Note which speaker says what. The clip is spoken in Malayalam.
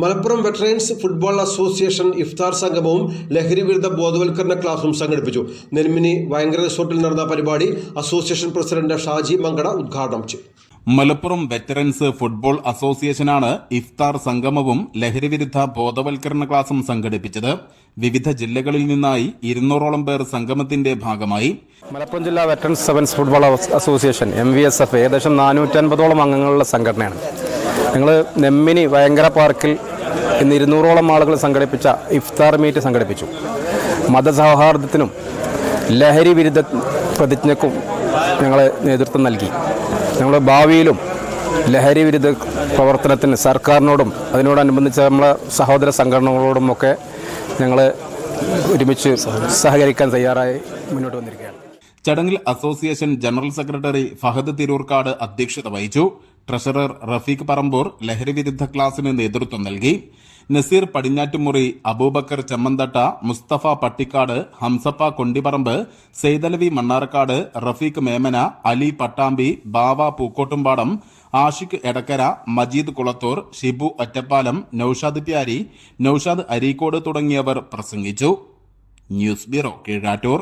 Speaker 1: Malappuram veterans football association ഇഫ്താർ സംഗമവും ലഹരി വിരുദ്ധ ബോധവൽക്കരണ ക്ലാസും സംഘടിപ്പിച്ചു. നെൽമിനി വയങ്കര റിസോർട്ടിൽ നടന്ന പരിപാടി അസോസിയേഷൻ പ്രസിഡന്റ് ഷാജി മങ്കട ഉദ്ഘാടനം ചെയ്തു.
Speaker 2: മലപ്പുറം വെറ്ററൻസ് ഫുട്ബോൾ അസോസിയേഷനാണ് ഇഫ്താർ സംഗമവും ലഹരിവിരുദ്ധ ബോധവൽക്കരണ ക്ലാസും സംഘടിപ്പിച്ചത്. വിവിധ ജില്ലകളിൽ നിന്നായി ഇരുന്നൂറോളം പേർ സംഗമത്തിന്റെ ഭാഗമായി.
Speaker 3: മലപ്പുറം ജില്ലാ veterans sevens football association M V S F ഏകദേശം നാനൂറ്റൻപതോളം അംഗങ്ങളുള്ള സംഘടനയാണ്. ഞങ്ങൾ നെമ്മിനി ഭയങ്കര പാർക്കിൽ ഇന്ന് ഇരുന്നൂറോളം ആളുകൾ സംഘടിപ്പിച്ച ഇഫ്താർ മീറ്റ് സംഘടിപ്പിച്ചു. മതസൗഹാർദ്ദത്തിനും ലഹരി വിരുദ്ധ പ്രതിജ്ഞക്കും ഞങ്ങൾ നേതൃത്വം നൽകി. ഞങ്ങൾ ഭാവിയിലും ലഹരി വിരുദ്ധ പ്രവർത്തനത്തിന് സർക്കാരിനോടും അതിനോടനുബന്ധിച്ച് നമ്മളെ സഹോദര സംഘടനകളോടും ഒക്കെ ഞങ്ങൾ ഒരുമിച്ച് സഹകരിക്കാൻ തയ്യാറായി മുന്നോട്ട് വന്നിരിക്കുകയാണ്.
Speaker 2: ചടങ്ങിൽ association general secretary Fahad Tirurkad അധ്യക്ഷത വഹിച്ചു. ട്രഷറർ റഫീഖ് പറമ്പൂർ ലഹരിവിരുദ്ധ ക്ലാസിന് നേതൃത്വം നൽകി. നസീർ പടിഞ്ഞാറ്റുമുറി അബൂബക്കർ ചെമ്മന്തട്ട മുസ്തഫ പട്ടിക്കാട് ഹംസപ്പ കൊണ്ടിപ്പറമ്പ് സെയ്തലവി മണ്ണാർക്കാട് റഫീഖ് മേമന അലി പട്ടാമ്പി ബാവ പൂക്കോട്ടുംപാടം ആഷിഖ് എടക്കര മജീദ് കുളത്തൂർ ഷിബു ഒറ്റപ്പാലം നൌഷാദ് പ്യാരി നൌഷാദ് അരീക്കോട് തുടങ്ങിയവർ പ്രസംഗിച്ചു. News bureau Keezhattoor.